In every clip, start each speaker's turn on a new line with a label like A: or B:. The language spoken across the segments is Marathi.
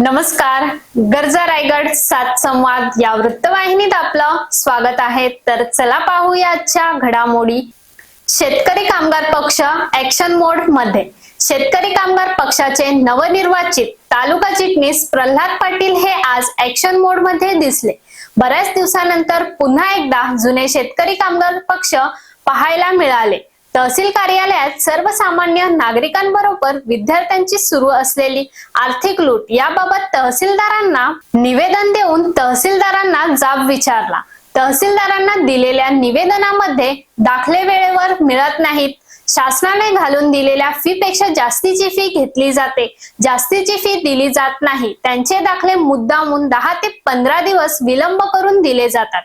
A: नमस्कार. गरजा रायगड सात संवाद या वृत्तवाहिनीत आपलं स्वागत आहे. तर चला पाहूया आजच्या घडामोडी. शेतकरी कामगार पक्ष ऍक्शन मोडमध्ये. शेतकरी कामगार पक्षाचे नवनिर्वाचित तालुका चिटणीस प्रल्हाद पाटील हे आज ऍक्शन मोडमध्ये दिसले. बऱ्याच दिवसानंतर पुन्हा एकदा जुने शेतकरी कामगार पक्ष पाहायला मिळाले. तहसील कार्यालयात सर्वसामान्य नागरिकांबरोबर विद्यार्थ्यांची सुरू असलेली आर्थिक लूट याबाबत तहसीलदारांना निवेदन देऊन तहसीलदारांना जाब विचारला. तहसीलदारांना दिलेल्या निवेदनामध्ये दाखले वेळेवर मिळत नाहीत. शासनाने घालून दिलेल्या फी पेक्षा जास्तीची फी घेतली जाते. जास्तीची फी दिली जात नाही. त्यांचे दाखले मुद्दामून दहा ते पंधरा दिवस विलंब करून दिले जातात.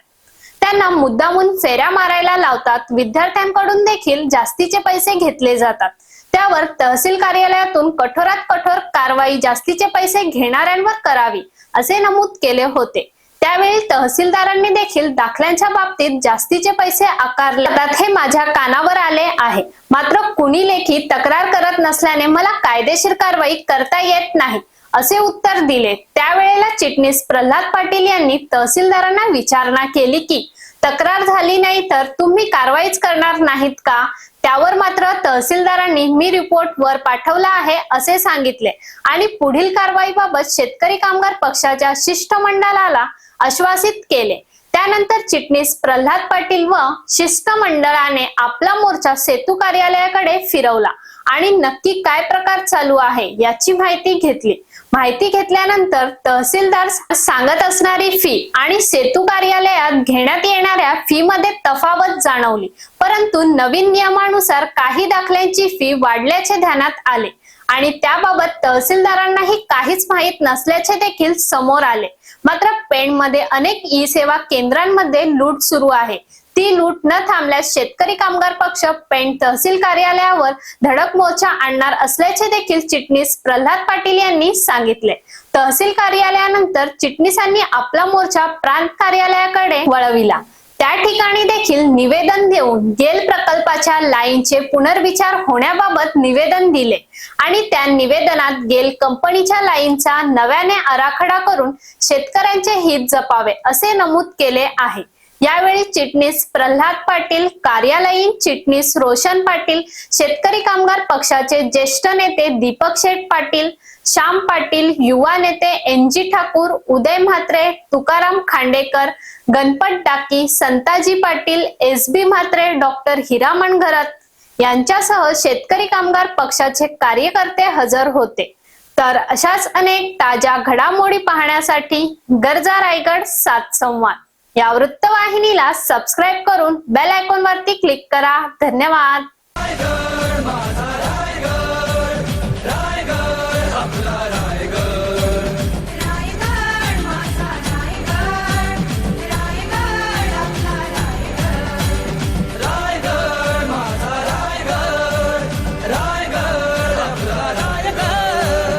A: त्यांना मुद्दामून फेऱ्या मारायला लावतात. विद्यार्थ्यांकडून देखील जास्तीचे पैसे घेतले जातात. त्यावर तहसील कार्यालयातून कठोरात कठोर कारवाई जास्तीचे पैसे घेणाऱ्यांवर करावी असे नमूद केले होते. त्यावेळी तहसीलदारांनी देखील दाखल्यांच्या बाबतीत जास्तीचे पैसे आकारले. जातात हे माझ्या कानावर आले आहे. मात्र कुणी लेखी तक्रार करत नसल्याने मला कायदेशीर कारवाई करता येत नाही. असे उत्तर दिले. त्यावेळेला चिटणीस प्रल्हाद पाटील यांनी तहसीलदारांना विचारणा केली की तक्रार झाली नाही तर तुम्ही कारवाईच करणार नाहीत का? त्यावर मात्र तहसीलदारांनी मी रिपोर्ट वर पाठवला आहे असे सांगितले. आणि पुढील कारवाईबाबत शेतकरी कामगार पक्षाच्या शिष्टमंडळाला आश्वासित केले. त्यानंतर चिटणीस प्रल्हाद पाटील व शिष्टमंडळाने आपला मोर्चा सेतू कार्यालयाकडे फिरवला. आणि नक्की काय प्रकार चालू आहे याची माहिती घेतली. माहिती घेतल्यानंतर तहसीलदार सांगत असणारी फी आणि सेतू कार्यालयात घेण्यात येणाऱ्या फी मध्ये तफावत जाणवली. परंतु नवीन नियमानुसार काही दाखल्यांची फी वाढल्याचे ध्यानात आले. आणि त्याबाबत तहसीलदारांनाही काहीच माहीत नसल्याचे देखील समोर आले. मात्र पेणमध्ये अनेक ई सेवा केंद्रांमध्ये लूट सुरू आहे. ती लूट न थांबल्यास शेतकरी कामगार पक्ष पेण तहसील कार्यालयावर धडक मोर्चा आणणार असल्याचे देखील चिटणीस प्रल्हाद पाटील यांनी सांगितले. तहसील कार्यालयानंतर चिटणीसांनी आपला मोर्चा प्रांत कार्यालयाकडे वळविला. त्या ठिकाणी देखील निवेदन देऊन गेल प्रकल्पाच्या लाईनचे पुनर्विचार होण्याबाबत निवेदन दिले. आणि त्या निवेदनात गेल कंपनीच्या लाईनचा नव्याने आराखडा करून शेतकऱ्यांचे हित जपावे असे नमूद केले आहे. यावेळी चिटणीस प्रल्हाद पाटील कार्यालयीन चिटणीस रोशन पाटील शेतकरी कामगार पक्षाचे ज्येष्ठ नेते दीपक शेठ पाटील श्याम पाटील युवा नेते N G Thakur Uday Mhatre Tukaram Khandekar Ganpat Daki Santaji Patil S B Mhatre doctor Hiraman Gharat यांच्यासह शेतकरी कामगार पक्षाचे कार्यकर्ते हजर होते. तर अशाच अनेक ताज्या घडामोडी पाहण्यासाठी गरजा रायगड सात संवाद. या वृत्तवाहिनीला सबस्क्राईब करून बेल आयकॉन वरती क्लिक करा. धन्यवाद.